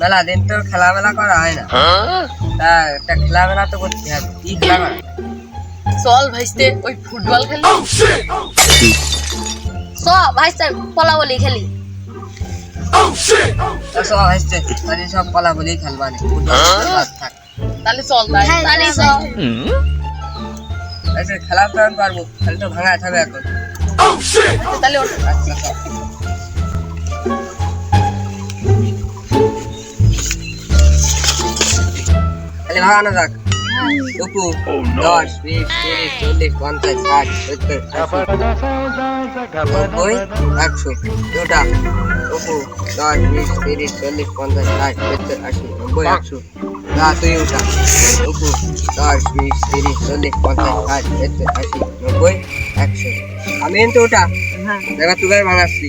মেলা দিন তো খেলামেলা করা হয় না। তা একটা খেলামেলা তো করতে হবে। কি খেলা করা চল ভাইস্তে ওই ফুটবল খেলি। চ ভাইস্তে পলা বলি খেলি। তা সব আসছে তাহলে সব পলা বলেই খেলবা নে। ফুটবল থাক। তাহলে চল তাই হ্যাঁ, তাহলে হ্যাঁ, চল। আচ্ছা খেলা তো আমি পারব। খেলা তো ভাঙা থাকবে এখন। তাহলে ওঠ। আচ্ছা খালি ভাগানো যাক। টুকু দশ বিশ তিরিশ চল্লিশ পঞ্চাশ ষাট সত্তর নব্বই একশো দুটা। টুকু দশ বিশ তিরিশ চল্লিশ পঞ্চাশ ষাট সত্তর আশি নব্বই একশো। যা তুই উঠা। টুকু দশ বিশ তিরিশ চল্লিশ পঞ্চাশ ষাট সত্তর আশি নব্বই একশো। আমি কিন্তু উঠা। এবার তুই ভাঙাচ্ছি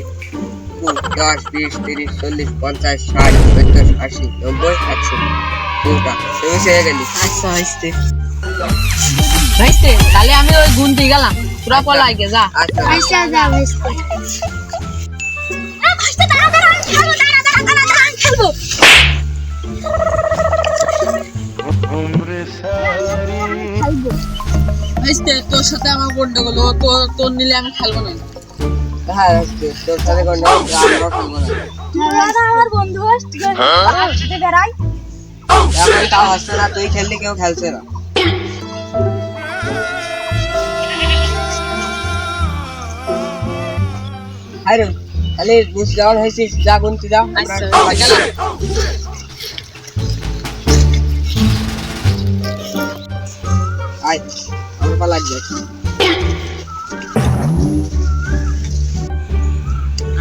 দশ বিশ তিরিশ চল্লিশ পঞ্চাশ ষাট সত্তর আশি নব্বই একশো। দুটা। তুমি সেরে গেলি। আচ্ছা তাহলে আমি ওই গুনতে গেলাম। তোরা পলাই গে যা। আচ্ছা। তোর সাথে আমার গন্ডগোল তোর নিলে আমি খেলব না। হ্যাঁ তোর সাথে কোনো আমরাও খেলব না। দাদা আমার বন্ধু আসছে বেড়াই। এখন তাও হচ্ছে না তুই খেললি কেউ খেলছে না। আরে খালি বুঝ যাওয়ার হয়েছিস যা গুনতে যাও আমরা আচ্ছা, গেলাম। আয় আমার লাগবে।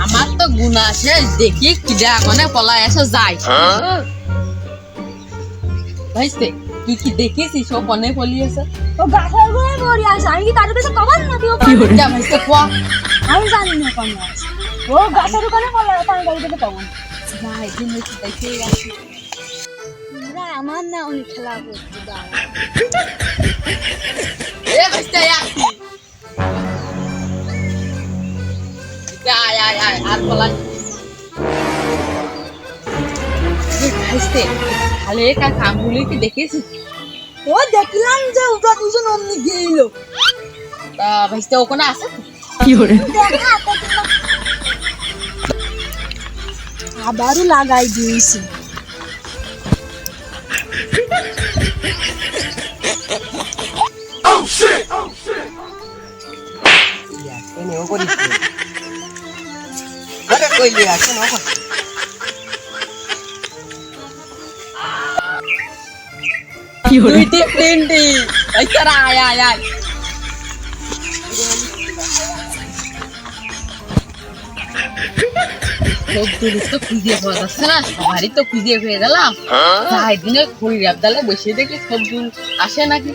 আমার তো গুণা আছে দেখি কিডা মানে পলাই এসে যায় ভাইস্তে তুই কি দেখেছিস ও কনে পলিয়েছে। ও গাছের গোড়ায় মরি আছে আমি কি কারোর কাছে কমান নাকি ও যা ভাইস্তে কোয়া আমি জানি না কেন আছে। ও গাছের ওখানে পলা আছে আমি কারোর কাছে কমান। যা একদিন দেখি তোমরা আমার না অনেক খেলা করতে দাঁড়া খালি কি ও দেখলাম যে ওটা দুজন অমনি গেইলো তা ভাইস্তে ওখানে আছে? তো তোমার আবারও লাগাই দিয়েছি। তুই নেও করিস আরে কইলি আছে না দুই তিন তিনটি ভাইস্তে আয় আয় আয়। তো খুঁজে পাওয়া যাচ্ছে না সবারই তো খুঁজে পেয়ে গেলাম। যাই দিনে খড়ি আবদালে বসে দেখি সবগুলো আসে নাকি?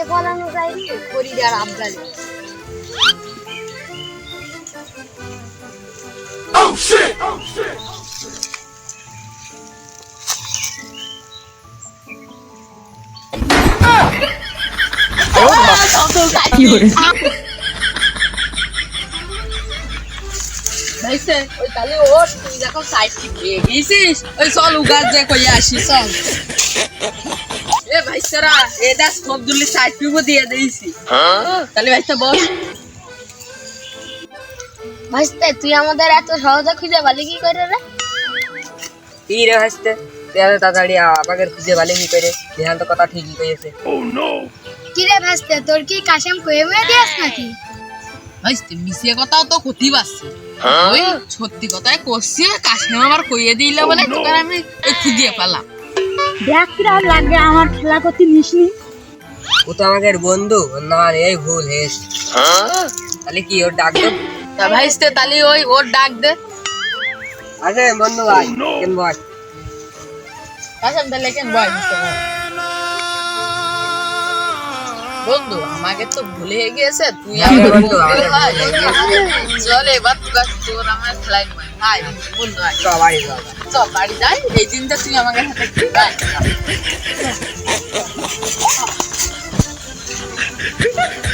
অনেক ফলানো খরিদার আবদালি ভাইছে ওই তাহলে ওর তুই দেখো সাইড পেয়ে গেছিস? ওই চল উগার যে কই আসি চল। এ দিয়ে দিয়েছি। তাহলে ভাইস্তে তুই আমাদের এত সহজে খুঁজে পালি কি করে রে? কি রে হাসতে তুই এত তাড়াতাড়ি আমাকে খুঁজে ভালো কি করে? ধ্যান তো কথা ঠিকই কইছে কি রে ভাইস্তে তোর কি কাশেম কয়ে মেয়ে দিয়াস নাকি? ভাইস্তে মিশিয়ে কথাও তো ক্ষতি পাচ্ছি ওই সত্যি কথাই করছি কাশিম আমার কইয়ে দিলে বলে তোকে আমি খুঁজে পেলাম। দেখ কিরম লাগে আমার খেলা করতে মিশনি। ও তো আমাদের বন্ধু না রে ভুল হেস তাহলে কি ওর ডাক দে? তা ভাইস্তে তাহলে ওই ওর ডাক দে। আরে বন্ধু ভাই কেন বল কাশিম তাহলে কেন বয়? বন্ধু আমাকে তো ভুলে গিয়েছে তুই চল এবার তোর আমার খেলাই ভাই বন্ধু সবাই চল বাড়ি যাই। এই দিনটা তুই আমাকে সাথে